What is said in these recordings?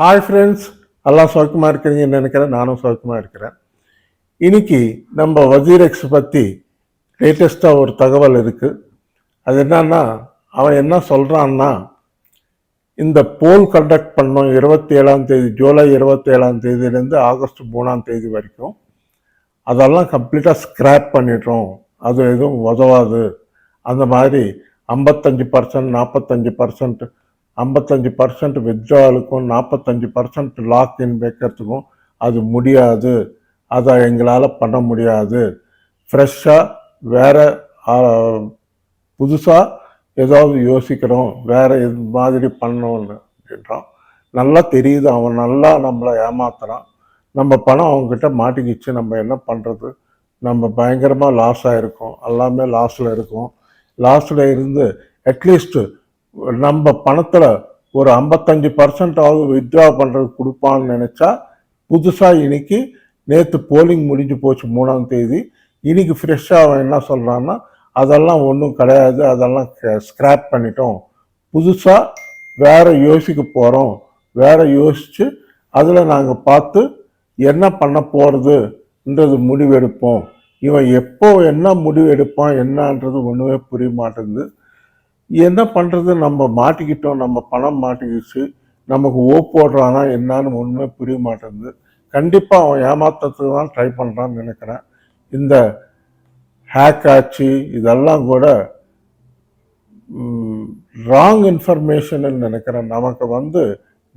Hi friends எல்லாம் சௌக்கியமாக இருக்கிறீங்கன்னு நினைக்கிறேன். நானும் சௌக்கியமாக இருக்கிறேன். இன்னைக்கு நம்ம வசீரெக்ஸ் பற்றி லேட்டஸ்ட்டாக ஒரு தகவல் இருக்குது அது என்னன்னா அவன் என்ன சொல்கிறான்னா இந்த போல் கண்டக்ட் பண்ணோம் இருபத்தி ஏழாம் தேதி ஜூலை இருபத்தி ஏழாம் தேதியிலேருந்து ஆகஸ்ட் மூணாம் தேதி வரைக்கும். அதெல்லாம் கம்ப்ளீட்டாக ஸ்க்ராப் பண்ணிட்டோம் அது எதுவும் உதவாது. அந்த மாதிரி ஐம்பத்தஞ்சு பர்சன்ட் நாற்பத்தஞ்சு பர்சன்ட் ஐம்பத்தஞ்சு பர்சன்ட் வித்ட்ராலுக்கும் நாற்பத்தஞ்சு பர்சன்ட் லாக் இன் வைக்கிறதுக்கும் அது முடியாது. அதை எங்களால் பண்ண முடியாது. ஃப்ரெஷ்ஷாக வேறு புதுசாக ஏதாவது யோசிக்கிறோம். வேறு இது மாதிரி பண்ணோன்னு அப்படின்றான் நல்லா தெரியுது. அவன் நல்லா நம்மளை ஏமாத்துறான். நம்ம பணம் அவங்கக்கிட்ட மாட்டிக்கிச்சு. நம்ம என்ன பண்ணுறது நம்ம பயங்கரமாக லாஸ் ஆகிருக்கோம் எல்லாமே லாஸில் இருக்கும். லாஸில் இருந்து அட்லீஸ்ட்டு நம்ம பணத்தில் ஒரு ஐம்பத்தஞ்சு பர்சன்டாவது வித்ட்ரா பண்ணுறது கொடுப்பான்னு நினச்சா புதுசாக இன்னைக்கு நேற்று போலிங் முடிஞ்சு போச்சு மூணாம் தேதி. இன்னைக்கு ஃப்ரெஷ்ஷாக அவன் என்ன சொல்கிறான்னா அதெல்லாம் ஒன்றும் கிடையாது அதெல்லாம் ஸ்க்ராப் பண்ணிட்டோம். புதுசாக வேறு யோசிக்க போகிறோம் வேறு யோசித்து அதில் நாங்கள் பார்த்து என்ன பண்ண போகிறதுன்றது முடிவெடுப்போம். இவன் எப்போ என்ன முடிவு எடுப்பான் என்னன்றது ஒன்றுமே புரிய மாட்டேங்குது. என்ன பண்ணுறது நம்ம மாட்டிக்கிட்டோம். நம்ம பணம் மாட்டிக்கிச்சு. நமக்கு ஓப்போடுறானா என்னான்னு ஒன்றுமே புரிய மாட்டேங்குது. கண்டிப்பாக அவன் ஏமாத்துறதுக்கு தான் ட்ரை பண்ணுறான்னு நினைக்கிறேன். இந்த ஹேக் ஆச்சு. இதெல்லாம் கூட ராங் இன்ஃபர்மேஷன்னு நினைக்கிறேன். நமக்கு வந்து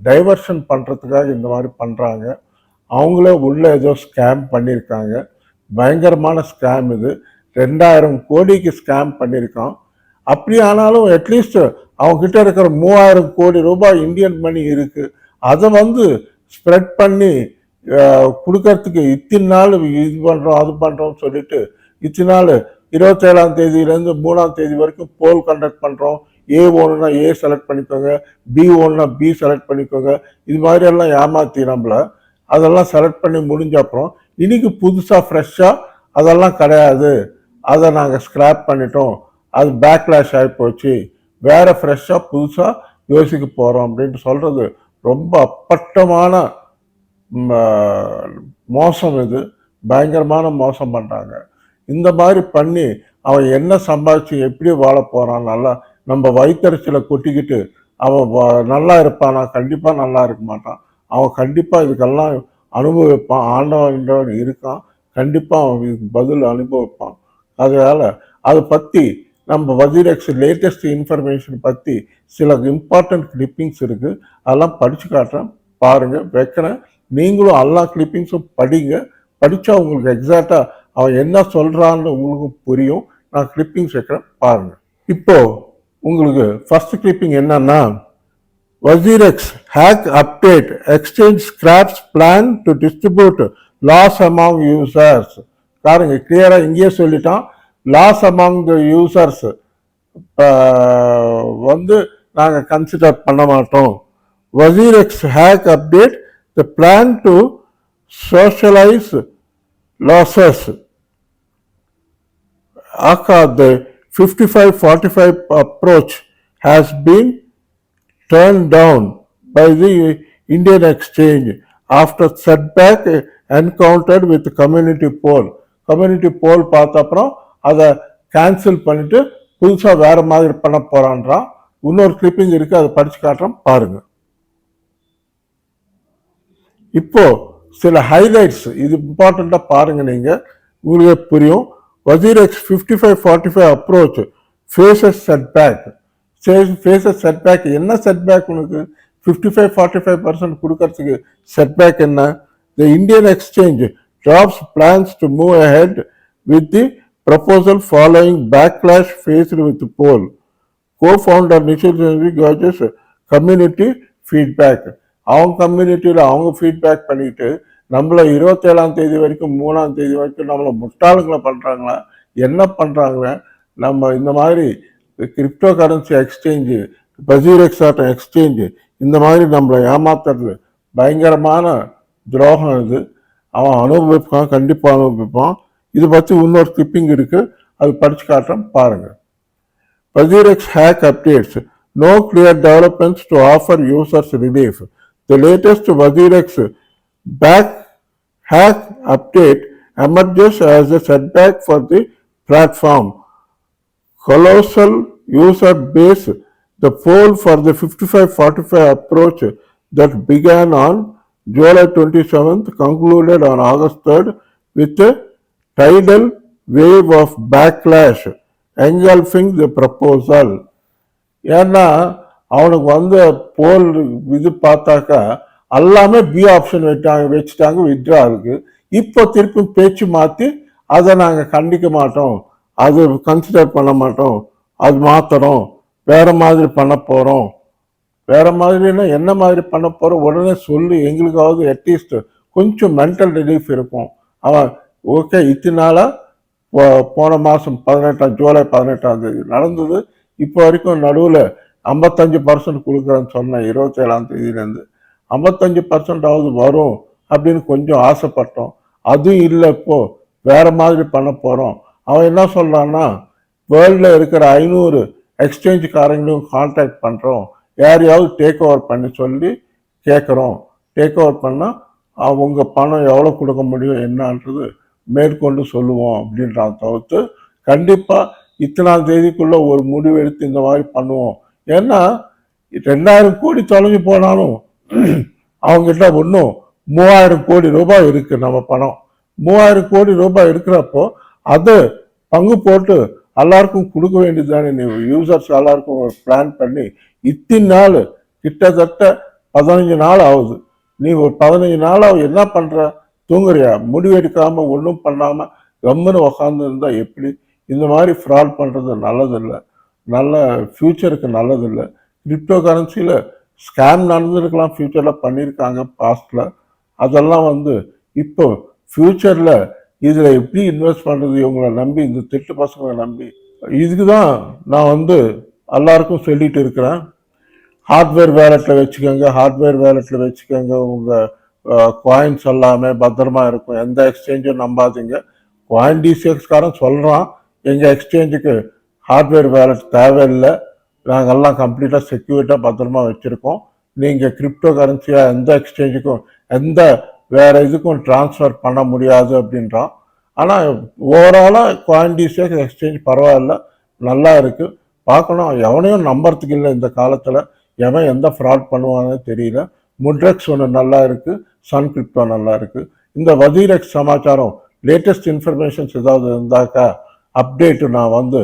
டைவர்ஷன் பண்ணுறதுக்காக இந்த மாதிரி பண்ணுறாங்க அவங்களே உள்ளே ஏதோ ஸ்கேம் பண்ணியிருக்காங்க. பயங்கரமான ஸ்கேம் இது. ரெண்டாயிரம் கோடிக்கு ஸ்கேம் பண்ணியிருக்கான். அப்படி ஆனாலும் அட்லீஸ்ட் அவங்ககிட்ட இருக்கிற மூவாயிரம் கோடி ரூபாய் இந்தியன் மணி இருக்குது அதை வந்து ஸ்ப்ரெட் பண்ணி கொடுக்கறதுக்கு இத்தனை நாள் இது பண்ணுறோம் அது பண்ணுறோம்னு சொல்லிட்டு இத்தனை நாள் இருபத்தேழாம் தேதியிலேருந்து மூணாம் தேதி வரைக்கும் போல் கண்டக்ட் பண்ணுறோம் ஏ ஒன்றுனா ஏ செலக்ட் பண்ணிக்கோங்க பி ஒன்றுனா பி செலக்ட் பண்ணிக்கோங்க. இது மாதிரி எல்லாம் ஏமாத்தி நம்மள. அதெல்லாம் செலக்ட் பண்ணி முடிஞ்ச அப்புறம் இன்னைக்கு புதுசாக ஃப்ரெஷ்ஷாக அதெல்லாம் கிடையாது. அதை நாங்கள் ஸ்க்ராப் பண்ணிட்டோம். அது பேக்லாஷ் ஆகி போச்சு. வேற ஃப்ரெஷ்ஷாக புதுசாக யோசிக்க போகிறோம் அப்படின்ட்டு சொல்கிறது ரொம்ப அப்பட்டமான மோசம் இது. பயங்கரமான மோசம் பண்ணுறாங்க இந்த மாதிரி பண்ணி அவன் என்ன சம்பாதிச்சு எப்படி வாழ போகிறான் நல்லா நம்ம வயிற்றுச்சில கொட்டிக்கிட்டு அவன் நல்லா இருப்பானா? கண்டிப்பாக நல்லா இருக்க மாட்டான். அவன் கண்டிப்பாக இதுக்கெல்லாம் அனுபவிப்பான். ஆண்டவன் இருக்கான். கண்டிப்பாக அவன் பதில் அனுபவிப்பான். அதனால் அதை பற்றி நம்ம வஜிரெக்ஸ் லேட்டஸ்ட் இன்ஃபர்மேஷன் பற்றி சில இம்பார்ட்டன்ட் கிளிப்பிங்ஸ் இருக்குது அதெல்லாம் படித்து காட்டுறேன். பாருங்கள் வைக்கிறேன். நீங்களும் எல்லா கிளிப்பிங்ஸும் படிங்க. படித்தா உங்களுக்கு எக்ஸாக்டாக அவன் என்ன சொல்கிறான்னு உங்களுக்கும் புரியும். நான் கிளிப்பிங்ஸ் வைக்கிறேன். பாருங்கள் இப்போது உங்களுக்கு ஃபஸ்ட் கிளிப்பிங் என்னன்னா WazirX hack update exchange scraps plan to distribute loss among users பாருங்க கிளியராக இங்கேயே சொல்லிட்டான். லாஸ் அமாங் த யூசர்ஸ் வந்து நாங்கள் கன்சிடர் பண்ண மாட்டோம் WazirX hack update the plan to socialise losses ACA, the 55-45 approach has been turned down by the Indian exchange after setback encountered with community poll. Community poll பார்த்த அப்புறம் அதை cancel பண்ணிட்டு புதுசாக வேற மாதிரி பண்ண போறான்றான். இன்னொரு கிளிப்பிங் இருக்கு அதை படிச்சு காட்டுறோம் பாருங்க. இப்போ சில ஹைலைட்ஸ் இது இம்பார்ட்டண்ட்டாக பாருங்க நீங்க. உங்களுக்கு புரியும். WazirX fifty five forty five approach faces setback faces setback என்ன செட்பேக் உனக்கு? Fifty five forty five percent கொடுக்கறதுக்கு செட்பேக் என்ன? The Indian exchange drops plans to move ahead with the proposal following backlash faced with poll co-founder Nischal gauges community feedback அவங்க கம்யூனிட்டியில் அவங்க feedback பண்ணிட்டு நம்மளை இருபத்தேழாம் தேதி வரைக்கும் மூணாம் தேதி வரைக்கும் நம்மளை முட்டாளுங்களை பண்ணுறாங்களா என்ன பண்ணுறாங்களே நம்ம இந்த மாதிரி crypto currency exchange WazirX exchange இந்த மாதிரி நம்மளை ஏமாத்துறது பயங்கரமான துரோகம் இது. அவன் அனுபவிப்பான் கண்டிப்பாக அனுபவிப்பான். இது பற்றி இன்னொரு கிளிப்பிங் இருக்குது அது படித்து காட்டுறேன் பாருங்கள் Pazirix hack updates. No clear developments to offer users relief. The latest Wazirex back hack update emerges as a setback for the platform. Colossal user base, the poll for the 55-45 approach that began on July 27th concluded on August 3rd with a tidal wave of backlash engulfing the proposal. ஏன்னா அவனுக்கு வந்த போல் இது பார்த்தாக்கா எல்லாமே B option வச்சாங்க வச்சுட்டாங்க withdraw இருக்கு இப்போ திருப்பி பேச்சு மாற்றி அதை நாங்கள் கண்டிக்க மாட்டோம். அது கன்சிடர் பண்ண மாட்டோம். அது மாத்துறோம் வேற மாதிரி பண்ண போகிறோம் வேற மாதிரினா என்ன மாதிரி பண்ண போகிறோம் உடனே சொல்லி எங்களுக்காவது அட்லீஸ்ட் கொஞ்சம் மென்டல் ரிலீஃப் இருக்கும் அவன் ஓகே இத்தினால போ- போன மாதம் பதினெட்டாம் ஜூலை பதினெட்டாம் தேதி நடந்தது. இப்போ வரைக்கும் நடுவில் ஐம்பத்தஞ்சு பர்சன்ட் கொடுக்குறேன்னு சொன்னேன் இருபத்தேழாம் தேதியிலேருந்து ஐம்பத்தஞ்சு பர்சன்டாவது வரும் அப்படின்னு கொஞ்சம் ஆசைப்பட்டோம். அதுவும் இல்லை இப்போது வேறு மாதிரி பண்ண போகிறோம் அவன் என்ன சொல்கிறான்னா வேர்ல்டில் இருக்கிற ஐநூறு எக்ஸ்சேஞ்சுக்காரங்களையும் கான்டாக்ட் பண்ணுறோம் யாரையாவது டேக் ஓவர் பண்ணி சொல்லி கேட்குறோம் டேக் ஓவர் பண்ணால் அவங்க பணம் எவ்வளோ கொடுக்க முடியும் என்னன்றது மேற்கொண்டு சொல்லுவோம் அப்படின்றான் தவிர்த்து கண்டிப்பாக இத்தனாம் தேதிக்குள்ளே ஒரு முடிவு எடுத்து இந்த மாதிரி பண்ணுவோம். ஏன்னா ரெண்டாயிரம் கோடி தொலைஞ்சு போனாலும் அவங்ககிட்ட ஒன்றும் மூவாயிரம் கோடி ரூபாய் இருக்குது நம்ம பணம். மூவாயிரம் கோடி ரூபாய் இருக்கிறப்போ அது பங்கு போட்டு எல்லாருக்கும் கொடுக்க வேண்டியது தானே நீ யூசர்ஸ் எல்லாருக்கும் ஒரு பிளான் பண்ணி இத்தின் நாள் கிட்டத்தட்ட பதினஞ்சு நாள் ஆகுது. நீ ஒரு பதினஞ்சு நாள் என்ன பண்ணுற தூங்குறியா? முடிவெடுக்காம ஒன்றும் பண்ணாம கம்முன்னு உக்காந்து இருந்தா எப்படி? இந்த மாதிரி ஃப்ராட் பண்றது நல்லதில்லை. நல்ல ஃபியூச்சருக்கு நல்லதில்லை. கிரிப்டோ கரன்சியில் ஸ்கேம் நடந்திருக்கலாம் ஃப்யூச்சரில் பண்ணியிருக்காங்க பாஸ்டில் அதெல்லாம் வந்து இப்போ ஃப்யூச்சரில் இதில் எப்படி இன்வெஸ்ட் பண்ணுறது இவங்களை நம்பி இந்த திட்டு பசங்களை நம்பி. இதுக்கு தான் நான் வந்து எல்லாருக்கும் சொல்லிட்டு இருக்கிறேன். ஹார்ட்வேர் வேலெட்டில் வச்சுக்கோங்க ஹார்ட்வேர் வேலெட்டில் வச்சுக்கோங்க உங்கள் காயின்ஸ் எல்லாமே பத்திரமா இருக்கும். எந்த எக்ஸ்சேஞ்சும் நம்பாதீங்க. காயின் டிசிஎக்ஸ்காரன் சொல்கிறான் எங்கள் எக்ஸ்சேஞ்சுக்கு ஹார்ட்வேர் வேலட் தேவையில்லை. நாங்கெல்லாம் கம்ப்ளீட்டாக செக்யூரிட்டாக பத்திரமா வச்சுருக்கோம். நீங்கள் கிரிப்டோ கரன்சியாக எந்த எக்ஸ்சேஞ்சுக்கும் எந்த வேறு இதுக்கும் ட்ரான்ஸ்ஃபர் பண்ண முடியாது அப்படின்றான். ஆனால் ஓவராலாக காயின் டிசிஎக்ஸ் எக்ஸ்சேஞ்ச் பரவாயில்ல. நல்லா இருக்குது பார்க்கணும். எவனையும் நம்புறதுக்கு இல்லை இந்த காலத்தில். எவன் எந்த ஃப்ராட் பண்ணுவான்னு தெரியல. முட்ரெக்ஸ் ஒன்று நல்லா இருக்குது சன் கிரிப்டோ நல்லா இருக்குது இந்த வதீரெக்ஸ் சமாச்சாரம் லேட்டஸ்ட் இன்ஃபர்மேஷன்ஸ் ஏதாவது இருந்தாக்கா அப்டேட்டு நான் வந்து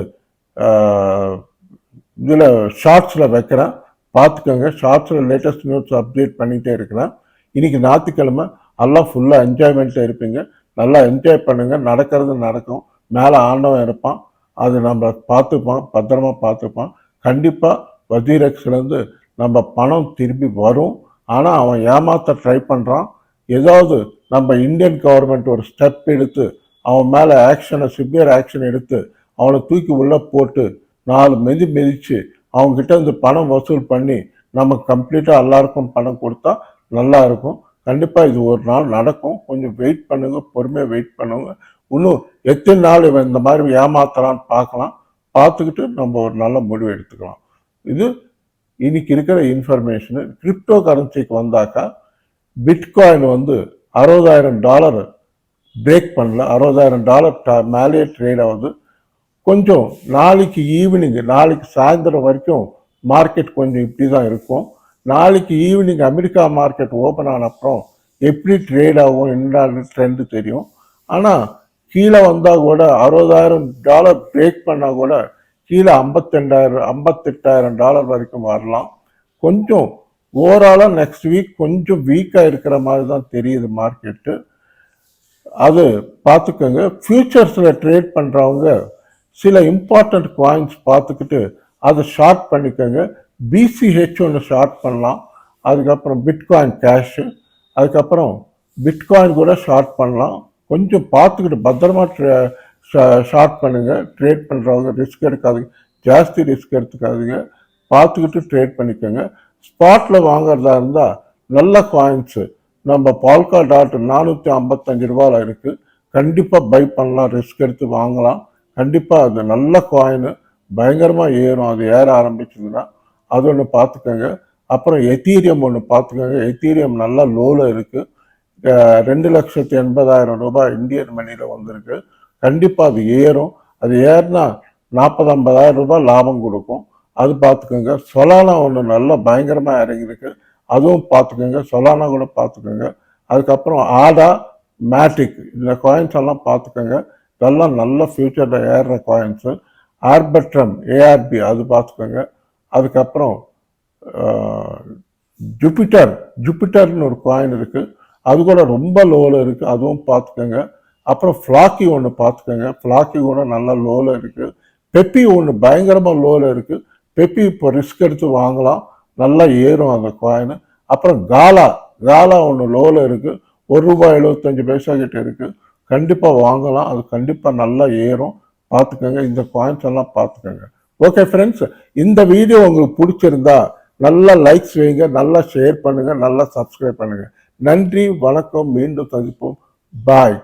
இதில் ஷார்ட்ஸில் வைக்கிறேன். பார்த்துக்கோங்க ஷார்ட்ஸில் லேட்டஸ்ட் நியூஸ் அப்டேட் பண்ணிகிட்டே இருக்கிறேன். இன்றைக்கி ஞாயிற்றுக்கிழமை எல்லாம் ஃபுல்லாக என்ஜாய்மெண்ட்டாக இருப்பீங்க. நல்லா என்ஜாய் பண்ணுங்கள் நடக்கிறது நடக்கும். மேலே ஆண்டவன் இருப்பான். அது நம்ம பார்த்துப்பான் பத்திரமா பார்த்துப்பான். கண்டிப்பாக வதீரக்ஸ்லேருந்து நம்ம பணம் திரும்பி வரும். ஆனால் அவன் ஏமாத்த ட்ரை பண்ணுறான் ஏதாவது நம்ம இந்தியன் கவர்மெண்ட் ஒரு ஸ்டெப் எடுத்து அவன் மேலே ஆக்ஷனை சிவியர் ஆக்ஷன் எடுத்து அவனை தூக்கி உள்ளே போட்டு நாலு மெதி மிதிச்சு அவங்ககிட்ட இருந்து பணம் வசூல் பண்ணி நம்ம கம்ப்ளீட்டாக எல்லாருக்கும் பணம் கொடுத்தா நல்லா இருக்கும். கண்டிப்பாக இது ஒரு நாள் நடக்கும். கொஞ்சம் வெயிட் பண்ணுங்க பொறுமையாக வெயிட் பண்ணுங்க. இன்னும் எத்தனை நாள் இவன் இந்த மாதிரி ஏமாத்தலான்னு பார்க்கலாம். பார்த்துக்கிட்டு நம்ம ஒரு நல்ல முடிவு எடுத்துக்கலாம். இது இன்னைக்கு இருக்கிற இன்ஃபர்மேஷனு கிரிப்டோ கரன்சிக்கு வந்தாக்கா பிட்காயின் வந்து அறுபதாயிரம் டாலர் பிரேக் பண்ணல. அறுபதாயிரம் டாலர் மேலேயே ட்ரேட் ஆகுது. கொஞ்சம் நாளைக்கு ஈவினிங் நாளைக்கு சாயந்தரம் வரைக்கும் மார்க்கெட் கொஞ்சம் இப்படி தான் இருக்கும். நாளைக்கு ஈவினிங் அமெரிக்கா மார்க்கெட் ஓப்பன் ஆன அப்புறம் எப்படி ட்ரேட் ஆகும் என்ன ட்ரெண்டு தெரியும். ஆனால் கீழே வந்தால் கூட அறுபதாயிரம் டாலர் பிரேக் பண்ணால் கூட கீழே ஐம்பத்தெண்டாயிரம் ஐம்பத்தெட்டாயிரம் டாலர் வரைக்கும் வரலாம். கொஞ்சம் ஓவராலாக நெக்ஸ்ட் வீக் கொஞ்சம் வீக்காக இருக்கிற மாதிரி தான் தெரியுது மார்க்கெட்டு அது பார்த்துக்கோங்க. ஃப்யூச்சர்ஸில் ட்ரேட் பண்ணுறவங்க சில இம்பார்ட்டண்ட் காயின்ஸ் பார்த்துக்கிட்டு அதை ஷார்ட் பண்ணிக்கோங்க. பிசிஹெச் ஒன்று ஷார்ட் பண்ணலாம். அதுக்கப்புறம் பிட்காயின் கேஷு அதுக்கப்புறம் பிட்காயின் கூட ஷார்ட் பண்ணலாம். கொஞ்சம் பார்த்துக்கிட்டு பத்திரமா ஷார்ட் பண்ணுங்க ட்ரேட் பண்ணுறவங்க ரிஸ்க் எடுக்காதீங்க. ஜாஸ்தி ரிஸ்க் எடுத்துக்காதீங்க. பார்த்துக்கிட்டு ட்ரேட் பண்ணிக்கோங்க. ஸ்பாட்டில் வாங்குறதா இருந்தால் நல்ல காயின்ஸு நம்ம பால்கா டாட் நானூற்றி ஐம்பத்தஞ்சு ரூபாயில் இருக்குது கண்டிப்பாக பை பண்ணலாம் ரிஸ்க் எடுத்து வாங்கலாம். கண்டிப்பாக அது நல்ல காயின் பயங்கரமாக ஏறும். அது ஏற ஆரம்பிச்சதுன்னா அது ஒன்று பார்த்துக்கோங்க. அப்புறம் எத்தீரியம் ஒன்று பார்த்துக்கோங்க. எத்தீரியம் நல்லா லோவில் இருக்குது ரெண்டு லட்சத்தி எண்பதாயிரம் ரூபாய் இந்தியன் மணியில் வந்திருக்கு. கண்டிப்பாக அது ஏறும். அது ஏறினா நாற்பது ஐம்பதாயிரம் ரூபாய் லாபம் கொடுக்கும். அது பார்த்துக்கோங்க. சொலானா ஒன்று நல்லா பயங்கரமாக இறங்கியிருக்கு. அதுவும் பார்த்துக்கோங்க. சொலானா கூட பார்த்துக்கோங்க. அதுக்கப்புறம் ஆடா மேட்டிக் இந்த காயின்ஸ் எல்லாம் பார்த்துக்கோங்க. இதெல்லாம் நல்ல ஃபியூச்சரில் ஏறுற காயின்ஸு ஆர்பட்ரம் ஏஆர்பி அது பார்த்துக்கோங்க. அதுக்கப்புறம் ஜூபிட்டர் ஜூபிட்டர்னு ஒரு காயின் இருக்குது அது கூட ரொம்ப லோவில் இருக்குது அதுவும் பார்த்துக்கோங்க. அப்புறம் ஃப்ளாக்கி ஒன்று பார்த்துக்கோங்க. ஃப்ளாக்கி கூட நல்லா லோவில் இருக்குது பெப்பி ஒன்று பயங்கரமாக லோவில் இருக்குது பெப்பி இப்போ ரிஸ்க் எடுத்து வாங்கலாம். நல்லா ஏறும் அந்த காயின் அப்புறம் காலா காலா ஒன்று லோவில் இருக்குது ஒரு ரூபாய் எழுபத்தஞ்சு பைசா கிட்ட இருக்குது கண்டிப்பாக வாங்கலாம். அது கண்டிப்பாக நல்லா ஏறும். பார்த்துக்கோங்க. இந்த காயின்ஸ் எல்லாம் பார்த்துக்கோங்க. ஓகே ஃப்ரெண்ட்ஸ் இந்த வீடியோ உங்களுக்கு பிடிச்சிருந்தா நல்லா லைக்ஸ் வைங்க. நல்லா ஷேர் பண்ணுங்கள் நல்லா சப்ஸ்கிரைப் பண்ணுங்கள் நன்றி. வணக்கம். மீண்டும் சந்திப்போம். பாய்